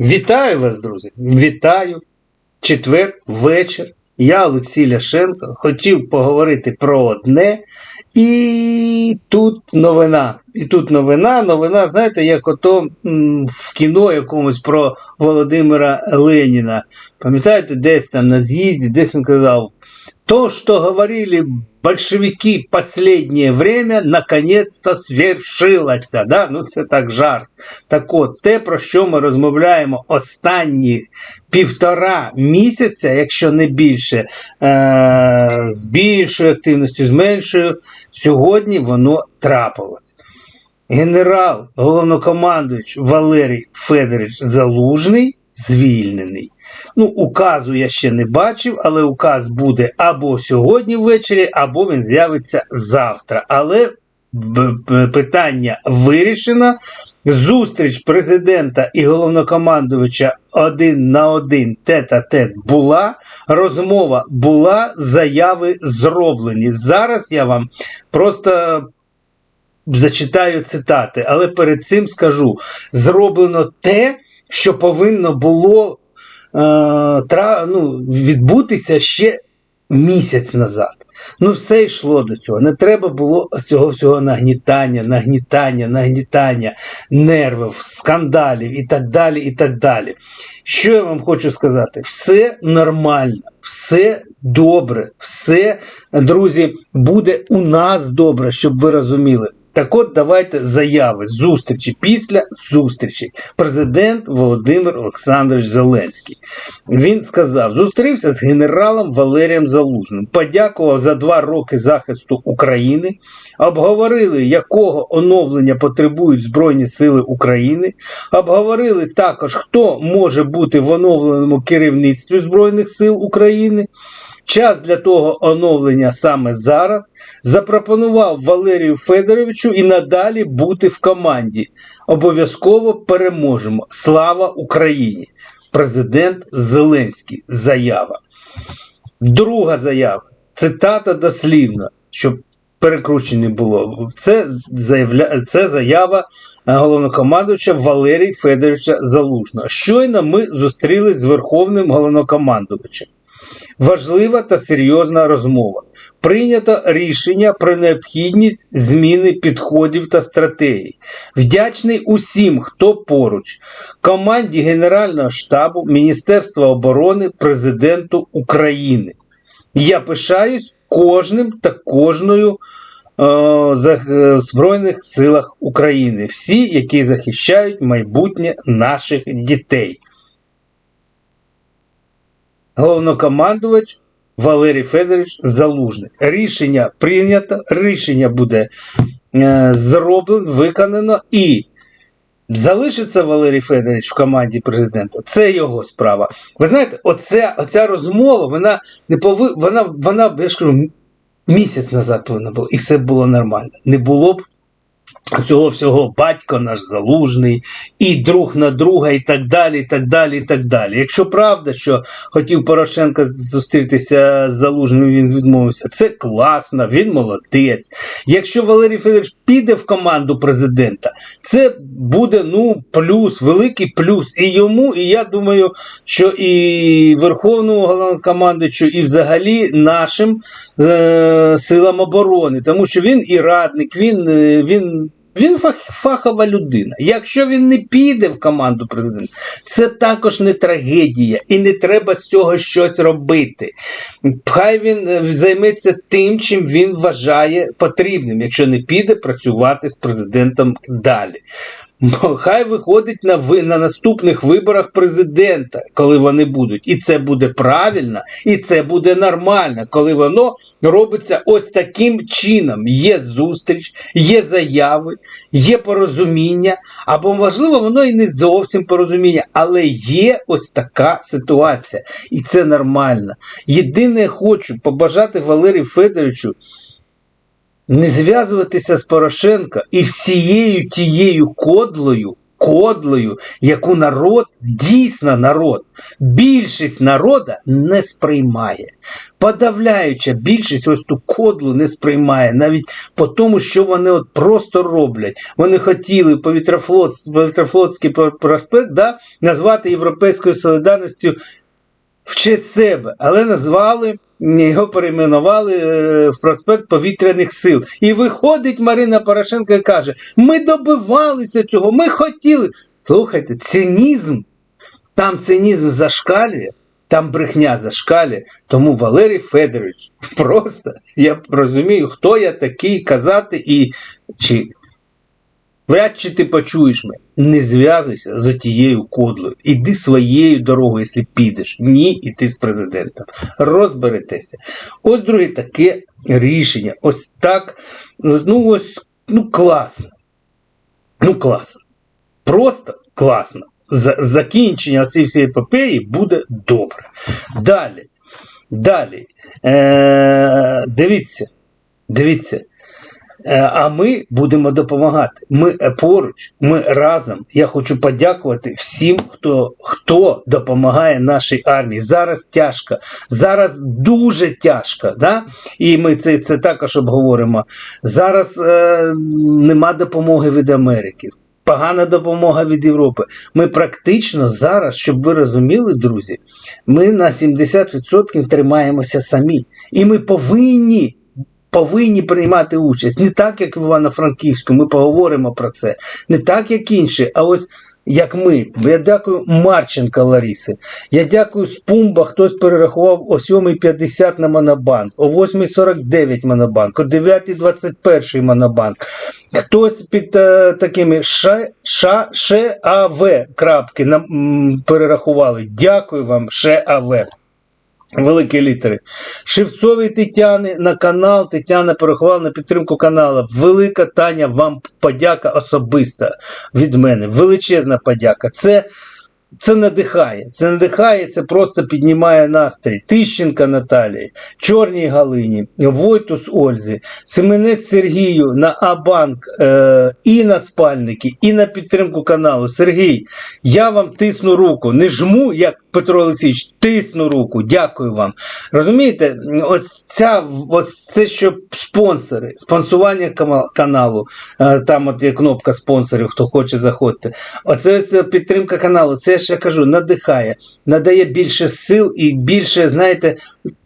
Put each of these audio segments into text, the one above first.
Вітаю вас, друзі! Вітаю! Четвер, вечір. Я Олексій Ляшенко. Хотів поговорити про одне. І тут новина. І тут новина. Новина, знаєте, як ото в кіно якомусь про Володимира Леніна. Пам'ятаєте, десь там на з'їзді, десь він казав. То, что говорили большевики последнее время, наконец-то свершилось. Да? Ну, це так жарт. Так от, те, про що ми розмовляємо останні півтора місяця, якщо не більше, е- з більшою активністю, з меншою, сьогодні воно трапилось. Генерал, головнокомандуючий Валерій Федорович Залужний звільнений. Ну, указу я ще не бачив, але указ буде або сьогодні ввечері, або він з'явиться завтра. Але питання вирішено. Зустріч президента і головнокомандувача один на один тет-а-тет була. Розмова була, заяви зроблені. Зараз я вам просто зачитаю цитати, але перед цим скажу: зроблено те, що повинно було тра, ну, відбутися ще місяць назад. Ну, все йшло до цього. Не треба було цього всього нагнітання, нагнітання, нагнітання, нервів, скандалів і так далі. і так далі. Що я вам хочу сказати? Все нормально, все добре, все, друзі, буде у нас добре, щоб ви розуміли. Так от давайте заяви, зустрічі після зустрічі. Президент Володимир Олександрович Зеленський. Він сказав: зустрівся з генералом Валерієм Залужним, подякував за два роки захисту України, обговорили, якого оновлення потребують Збройні Сили України. Обговорили також, хто може бути в оновленому керівництві Збройних сил України. Час для того оновлення саме зараз запропонував Валерію Федоровичу і надалі бути в команді. Обов'язково переможемо. Слава Україні! Президент Зеленський. Заява. Друга заява. Цитата дослівна, щоб перекручення було. Це, заявля... Це заява е, головнокомандувача Валерія Федоровича Залужного. Щойно ми зустрілись з Верховним головнокомандувачем. Важлива та серйозна розмова. Прийнято рішення про необхідність зміни підходів та стратегій. Вдячний усім, хто поруч, команді Генерального штабу, Міністерства оборони, Президенту України. Я пишаюсь кожним та кожною е, е, Збройних силах України, всі, які захищають майбутнє наших дітей головнокомандувач Валерій Федорович Залужний. Рішення прийнято, рішення буде е, зроблено, виконано і залишиться Валерій Федорович в команді президента. Це його справа. Ви знаєте, оця, оця розмова, вона не пови, вона, вона, я ж кажу, місяць назад повинна була, і все було нормально. Не було б цього всього батько наш залужний, і друг на друга, і так далі, і так далі, і так далі. Якщо правда, що хотів Порошенко зустрітися з залужним, він відмовився, це класно, він молодець. Якщо Валерій Федорович піде в команду президента, це буде ну плюс, великий плюс і йому, і я думаю, що і Верховному головнокомандуючу, і взагалі нашим е, силам оборони, тому що він і радник, він, е, він він фах, фахова людина. Якщо він не піде в команду президента, це також не трагедія, і не треба з цього щось робити. Хай він е, займеться тим, чим він вважає потрібним, якщо не піде працювати з президентом далі. Ну, Хай виходить на ви на наступних виборах президента, коли вони будуть. І це буде правильно, і це буде нормально, коли воно робиться ось таким чином. Є зустріч, є заяви, є порозуміння, або, можливо, воно і не зовсім порозуміння, але є ось така ситуація. І це нормально. Єдине, хочу побажати Валерію Федоровичу не зв'язуватися з Порошенка і всією тією кодлою, кодлою, яку народ, дійсно народ, більшість народа не сприймає. Подавляюча більшість ось ту кодлу не сприймає, навіть по тому, що вони от просто роблять. Вони хотіли повітрофлот, повітрофлотський проспект да, назвати Європейською солідарністю в честь себе, але назвали його перейменували е, в проспект повітряних сил. І виходить Марина Порошенко і каже: ми добивалися цього, ми хотіли. Слухайте, цинізм, там цинізм зашкалює, там брехня зашкалює. Тому Валерій Федорович, просто я розумію, хто я такий казати і чи. Вряд чи ти почуєш мене. Не зв'язуйся з тією кодлою. Іди своєю дорогою, якщо підеш. Ні, іти з президентом. Розберетеся. Ось друге таке рішення. Ось так. Ну, ось, ну, класно. Ну, класно. Просто класно. Закінчення цієї всієї епопеї буде добре. Далі. Далі. Е- дивіться. Дивіться. Е, А ми будемо допомагати. Ми е, поруч, ми разом. Я хочу подякувати всім, хто, хто допомагає нашій армії. Зараз тяжко, зараз дуже тяжко. Да? І ми це, це також обговоримо. Зараз е, нема допомоги від Америки. Погана допомога від Європи. Ми практично зараз, щоб ви розуміли, друзі, ми на 70% тримаємося самі. І ми повинні повинні приймати участь. Не так, як в Івано-Франківську, ми поговоримо про це. Не так, як інші, а ось як ми. Я дякую Марченка Ларіси. Я дякую Спумба, хтось перерахував о 7.50 на Монобанк, о 8.49 Монобанк, о 9.21 Монобанк. Хтось під е, такими ша, ша, ше, а, в крапки нам м, перерахували. Дякую вам, ше, а, в. Великі літери. Шевцовій Тетяни на канал. Тетяна порахувала на підтримку каналу. Велика Таня, вам подяка особиста від мене. Величезна подяка. Це, це надихає. Це надихає, це просто піднімає настрій. Тищенка Наталії, Чорній Галині, Войтус Ользі, Семенець Сергію на Абанк е, і на спальники, і на підтримку каналу. Сергій, я вам тисну руку. Не жму, як Петро Олексійович, тисну руку. Дякую вам. Розумієте, ось ця ось це що спонсори, спонсування каналу. е, Там от є кнопка спонсорів, хто хоче заходьте. Оце ось е, підтримка каналу. Це ж я кажу, надихає, надає більше сил і більше, знаєте.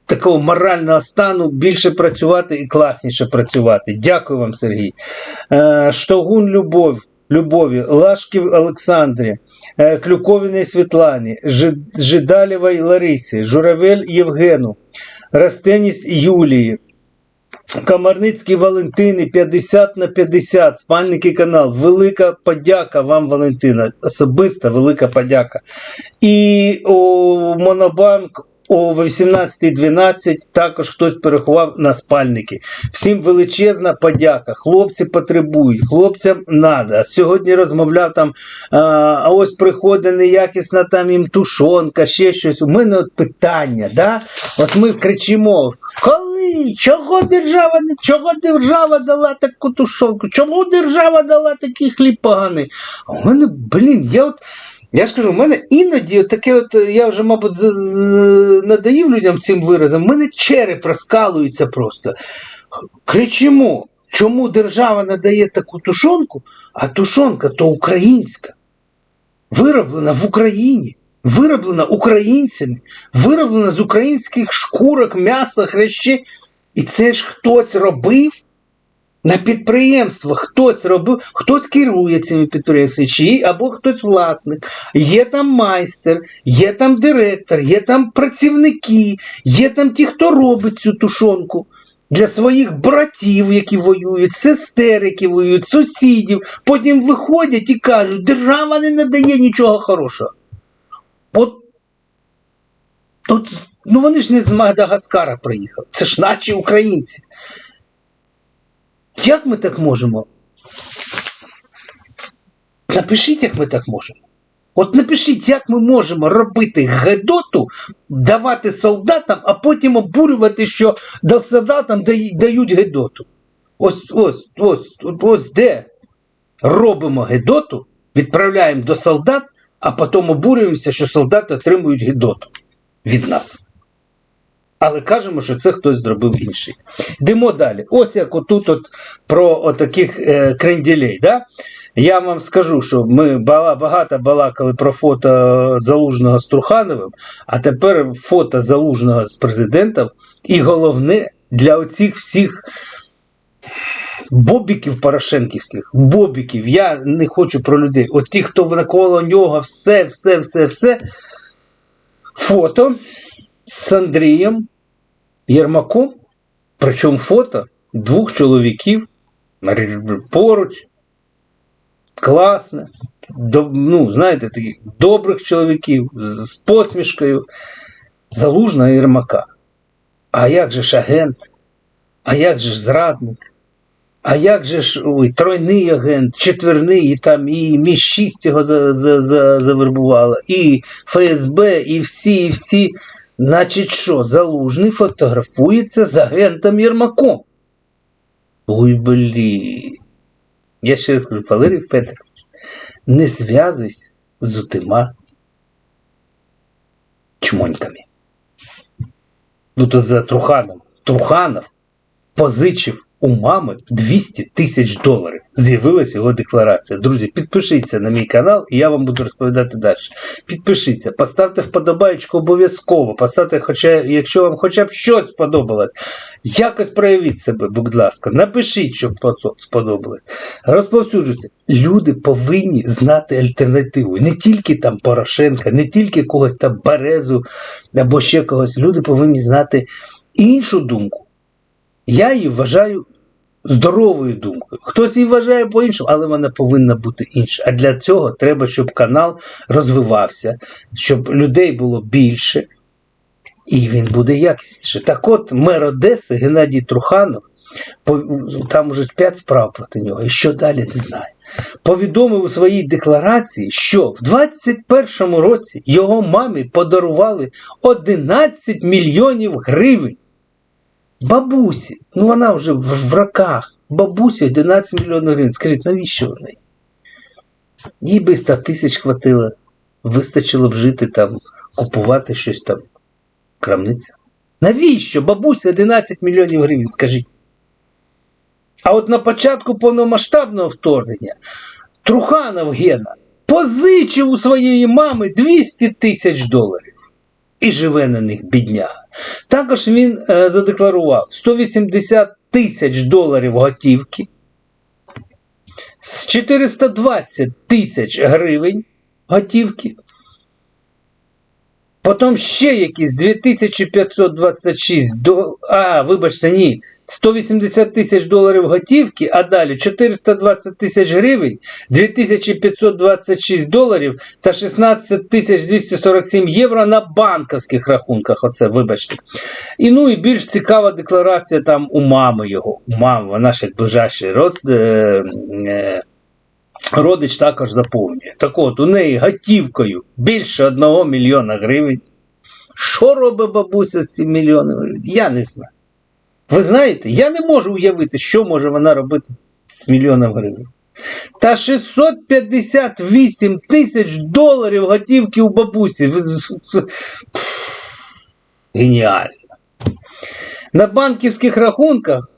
Такого морального стану більше працювати і класніше працювати. Дякую вам, Сергій. Е, Штогун Любов, Любові, Лашків Олександрі, е, Клюковіній Світлані, Жи- Жидалєвій Ларисі, Журавель Євгену, Растеніс Юлії, Комарницький Валентини 50 на 50, спальники канал. Велика подяка вам, Валентина. Особиста велика подяка. І о, Монобанк о 18.12 також хтось переховав на спальники. Всім величезна подяка. Хлопці потребують, хлопцям треба. Сьогодні розмовляв там, а, ось приходить неякісна там їм тушонка, ще щось. У мене от питання, да? От ми кричимо, коли? Чого держава, чого держава дала таку тушонку? Чому держава дала такий хліб поганий? А у мене, блін, я от. Я ж кажу, в мене іноді таке, от я вже, мабуть, з- людям цим виразом, в мене череп розкалується просто. Кричимо, чому держава надає таку тушонку, а тушонка то українська, вироблена в Україні, вироблена українцями, вироблена з українських шкурок, м'яса, хрящі. І це ж хтось робив на підприємствах, хтось робив, хтось керує цими підприємствами, чи або хтось власник, є там майстер, є там директор, є там працівники, є там ті, хто робить цю тушонку. Для своїх братів, які воюють, сестер, які воюють, сусідів, потім виходять і кажуть, держава не надає нічого хорошого. От тут, ну вони ж не з Мадагаскара приїхали, це ж наші українці. Як ми так можемо? Напишіть, як ми так можемо. От напишіть, як ми можемо робити гедоту, давати солдатам, а потім обурювати, що солдатам дають гедоту. Ось, ось, ось, ось, де робимо гедоту, відправляємо до солдат, а потім обурюємося, що солдати отримують гідоту від нас. Але кажемо, що це хтось зробив інший. Йдемо далі. Ось як отут от про отаких е, кренділей. Да? Я вам скажу, що ми багато балакали про фото Залужного з Трухановим, а тепер фото Залужного з президентом. І головне для оцих всіх бобіків порошенківських, бобіків, я не хочу про людей. От ті, хто навколо нього, все, все, все, все. Фото з Андрієм Єрмаком, причому фото двох чоловіків поруч. Класне. Ну, знаєте, таких добрих чоловіків з, посмішкою. Залужна Єрмака. А як же ж агент? А як же ж зрадник? А як же ж ой, тройний агент, четверний, і там і між 6 його за, за, за, завербувало, і ФСБ, і всі, і всі. Значить, що, залужний фотографується з агентом Єрмаком. Ой, блін. Я ще раз кажу, Валерій Петрович, не зв'язуйся з утима чмоньками. Ну, то за Труханом. Труханов позичив у мами 200 тисяч доларів. З'явилася його декларація. Друзі, підпишіться на мій канал, і я вам буду розповідати далі. Підпишіться, поставте вподобайку обов'язково. Поставте, хоча, якщо вам хоча б щось сподобалось, якось проявіть себе, будь ласка. Напишіть, що сподобалось. Розповсюджуйте. Люди повинні знати альтернативу. Не тільки там Порошенка, не тільки когось там Березу або ще когось. Люди повинні знати іншу думку. Я її вважаю здоровою думкою. Хтось її вважає по-іншому, але вона повинна бути інша. А для цього треба, щоб канал розвивався, щоб людей було більше, і він буде якісніше. Так от, мер Одеси Геннадій Труханов, там уже 5 справ проти нього, і що далі не знаю. Повідомив у своїй декларації, що в 21-му році його мамі подарували 11 мільйонів гривень. Бабусі, ну вона вже в, роках. Бабусі 11 мільйонів гривень. Скажіть, навіщо вона? Їй би 100 тисяч хватило, вистачило б жити там, купувати щось там, крамниця. Навіщо? Бабусі 11 мільйонів гривень, скажіть. А от на початку повномасштабного вторгнення Труханов Гена позичив у своєї мами 200 тисяч доларів і живе на них бідняга. Також він е, задекларував 180 тисяч доларів готівки, 420 тисяч гривень готівки. Потім ще якісь 2526 доларів. А, вибачте, ні. 180 тисяч доларів готівки, а далі 420 тисяч гривень, 2526 доларів та 16 тисяч 247 євро на банківських рахунках. Оце, вибачте. І ну і більш цікава декларація там у мами його. У мами, вона ж як ближайший род. Е, е, Родич також заповнює. Так от, у неї готівкою більше 1 мільйона гривень. Що робить бабуся з цим мільйоном? Я не знаю. Ви знаєте, я не можу уявити, що може вона робити з мільйоном гривень. Та 658 тисяч доларів готівки у бабусі. Геніально. На банківських рахунках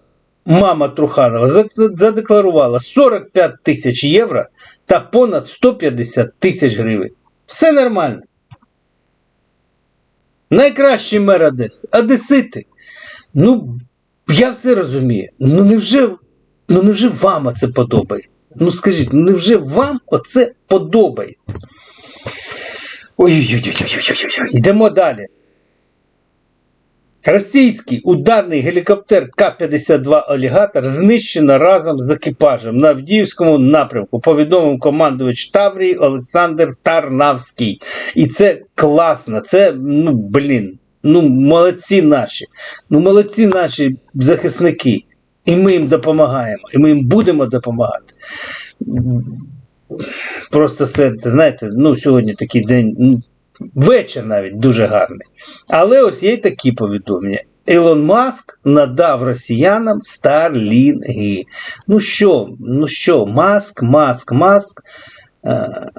мама Труханова задекларувала 45 тисяч євро та понад 150 тисяч гривень. Все нормально. Найкращий мер Одеси. Одесити. Ну, я все розумію. Ну невже, ну невже вам це подобається? Ну скажіть, ну невже вам оце подобається? Ой-ой-ой. Йдемо далі. Російський ударний гелікоптер К-52 Олігатор знищено разом з екіпажем на Авдіївському напрямку, повідомив командувач Таврії Олександр Тарнавський. І це класно, це, ну, блін, ну, молодці наші. Ну, молодці наші захисники. І ми їм допомагаємо, і ми їм будемо допомагати. Просто це, знаєте, ну, сьогодні такий день. Вечір навіть дуже гарний. Але ось є такі повідомлення. Ілон Маск надав росіянам старлінги. Ну що, ну що, Маск, Маск, Маск. Е,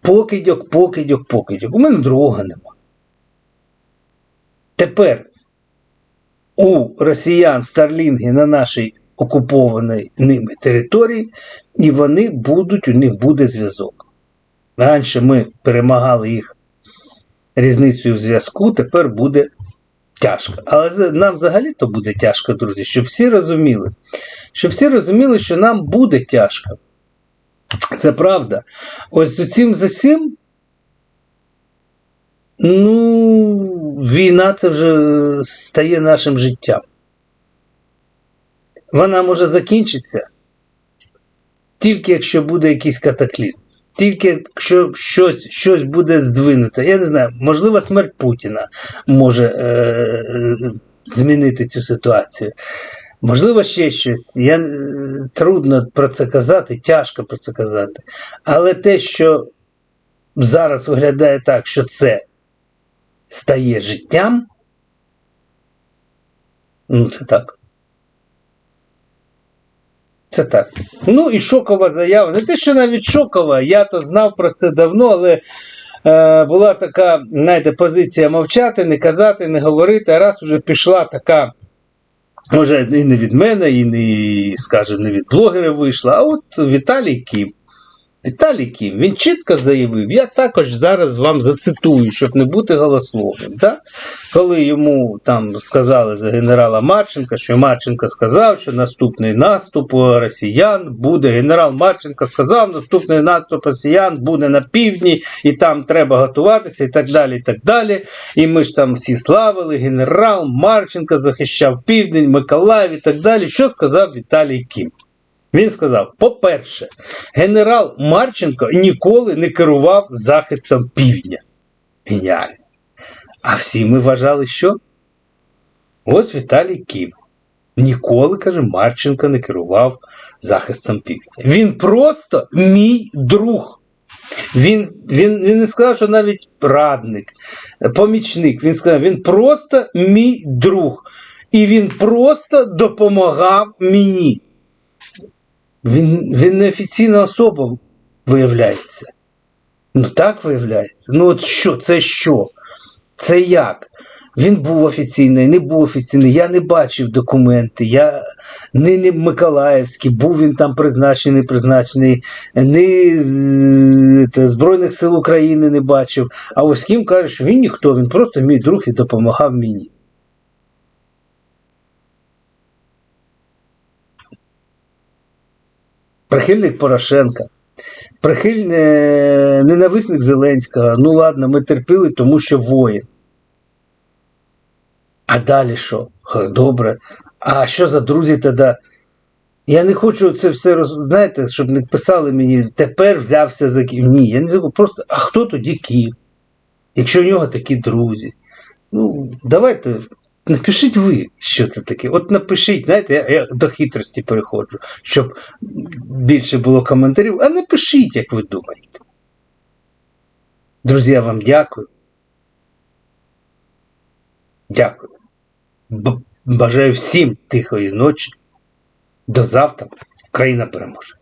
покидьок, покидьок, покидьок. У мене другого нема. Тепер у росіян старлінги на нашій окупованій ними території, і вони будуть, у них буде зв'язок. Раніше ми перемагали їх різницею в зв'язку, тепер буде тяжко. Але нам взагалі-то буде тяжко, друзі, щоб всі розуміли. Щоб всі розуміли, що нам буде тяжко. Це правда. Ось цим за цим. Ну, війна це вже стає нашим життям. Вона може закінчитися тільки якщо буде якийсь катаклізм. Тільки якщо щось, щось буде здвинуте. Я не знаю, можливо, смерть Путіна може е, е, змінити цю ситуацію. Можливо, ще щось. Я, е, трудно про це казати, тяжко про це казати. Але те, що зараз виглядає так, що це стає життям, ну це так. Це так. Ну і шокова заява. Не те, що навіть шокова, я то знав про це давно, але е, була така, знаєте, позиція мовчати, не казати, не говорити. А раз уже пішла така, може, і не від мене, і не, скажімо, не від блогерів вийшла, а от Віталій Кім. Віталій Кім, він чітко заявив, я також зараз вам зацитую, щоб не бути голословним. Да? Коли йому там сказали за генерала Марченка, що Марченко сказав, що наступний наступ росіян буде. Генерал Марченко сказав, наступний наступ росіян буде на півдні, і там треба готуватися, і так далі. І так далі. І ми ж там всі славили, генерал Марченко захищав південь, Миколаїв і так далі. Що сказав Віталій Кім? Він сказав: по-перше, генерал Марченко ніколи не керував захистом півдня. Геніально. А всі ми вважали, що? Ось Віталій Кім. Ніколи, каже, Марченко не керував захистом півдня. Він просто мій друг. Він, він, він не сказав, що навіть радник, помічник. Він сказав, він просто мій друг. І він просто допомагав мені. Він, він неофіційна особа виявляється. Ну так виявляється. Ну от що, це що? Це як? Він був офіційний, не був офіційний. Я не бачив документи. Я не, не Миколаївський, був він там призначений, не призначений, не Збройних сил України не бачив. А ось Кім каже, що він ніхто, він просто мій друг і допомагав мені. Прихильник Порошенка, прихильник, ненависник Зеленського. Ну ладно, ми терпіли, тому що воїн. А далі що? Добре. А що за друзі тоді? Я не хочу це все роз... знаєте, щоб не писали мені, тепер взявся за Київ. Ні, я не забув. Просто, а хто тоді Київ? Якщо у нього такі друзі. Ну, давайте, напишіть ви, що це таке. От напишіть, знаєте, я, я до хитрості переходжу, щоб більше було коментарів. А напишіть, як ви думаєте. Друзі, я вам дякую. Дякую. Б- Бажаю всім тихої ночі. До завтра. Україна переможе.